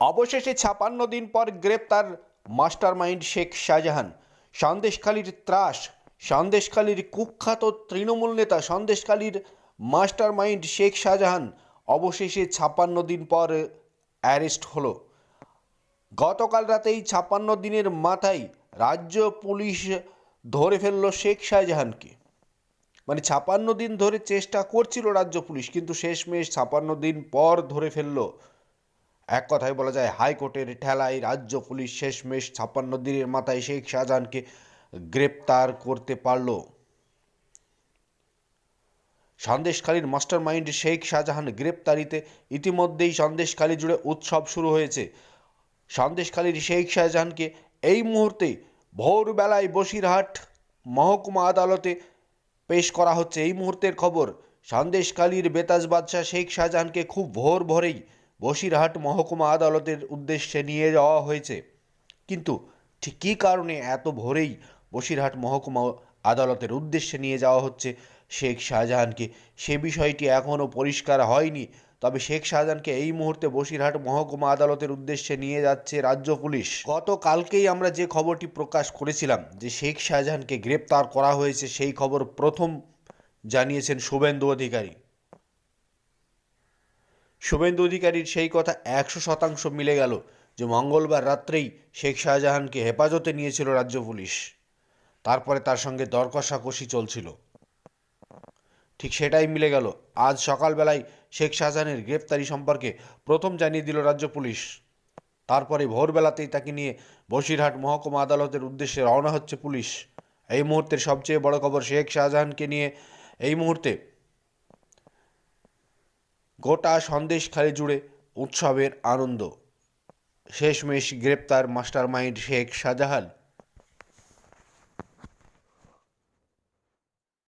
অবশেষে ছাপান্ন দিন পর গ্রেপ্তার মাস্টারমাইন্ড শেখ শাহজাহান। সন্দেশখালীর ত্রাস, সন্দেশখালীর কুখ্যাত তৃণমূল নেতা সন্দেশখালীর মাস্টারমাইন্ড শেখ শাহজাহান অবশেষে ছাপান্ন দিন পর অ্যারেস্ট হলো। গতকাল রাতেই ছাপান্ন দিনের মাথায় রাজ্য পুলিশ ধরে ফেলল শেখ শাহজাহানকে। মানে ছাপান্ন দিন ধরে চেষ্টা করছিল রাজ্য পুলিশ, কিন্তু শেষমেশ ছাপান্ন দিন পর ধরে ফেলল এক কথায় বলা যায়, হাইকোর্টের ঠেলায় রাজ্য পুলিশ শেষমেশ ছাপ্পান্ন দিনের মাথায় শেখ শাহজাহানকে গ্রেপ্তার করতে পারল। সন্দেশখালীর মাস্টার মাইন্ড শেখ শাহজাহান গ্রেপ্তারিতে ইতিমধ্যেই সন্দেশখালী জুড়ে উৎসব শুরু হয়েছে। সন্দেশখালীর শেখ শাহজাহানকে এই মুহূর্তে ভোরবেলায় বসিরহাট মহকুমা আদালতে পেশ করা হচ্ছে। এই মুহূর্তের খবর, সন্দেশখালীর বেতাজ বাদশাহ শেখ শাহজাহানকে খুব ভোর ভোরেই বসিরহাট মহকুমা আদালতের উদ্দেশ্যে নিয়ে যাওয়া হয়েছে। কিন্তু ঠিক কী কারণে এত ভোরেই বসিরহাট মহকুমা আদালতের উদ্দেশ্যে নিয়ে যাওয়া হচ্ছে শেখ শাহজাহানকে? সে বিষয়টি এখনও পরিষ্কার হয়নি। তবে শেখ শাহজাহানকে এই মুহূর্তে বসিরহাট মহকুমা আদালতের উদ্দেশ্যে নিয়ে যাচ্ছে রাজ্য পুলিশ। গতকালকেই আমরা যে খবরটি প্রকাশ করেছিলাম যে শেখ শাহজাহানকে গ্রেপ্তার করা হয়েছে, সেই খবর প্রথম জানিয়েছেন শুভেন্দু অধিকারী। শুভেন্দু অধিকারীর সেই কথা একশো শতাংশ মিলে গেল যে মঙ্গলবার রাত্রেই শেখ শাহজাহানকে হেফাজতে নিয়েছিল রাজ্য পুলিশ। তারপরে তার সঙ্গে দর কষাকষি চলছিল। ঠিক সেটাই মিলে গেল। আজ সকালবেলায় শেখ শাহজাহানের গ্রেপ্তারি সম্পর্কে প্রথম জানিয়ে দিল রাজ্য পুলিশ। তারপরে ভোরবেলাতেই তাকে নিয়ে বসিরহাট মহকুমা আদালতের উদ্দেশ্যে রওনা হচ্ছে পুলিশ। এই মুহূর্তের সবচেয়ে বড় খবর শেখ শাহজাহানকে নিয়ে এই মুহূর্তে গোটা সন্দেশখালি জুড়ে উৎসবের আনন্দ। শেষমেশ গ্রেপ্তার মাস্টার মাইন্ড শেখ শাহজাহান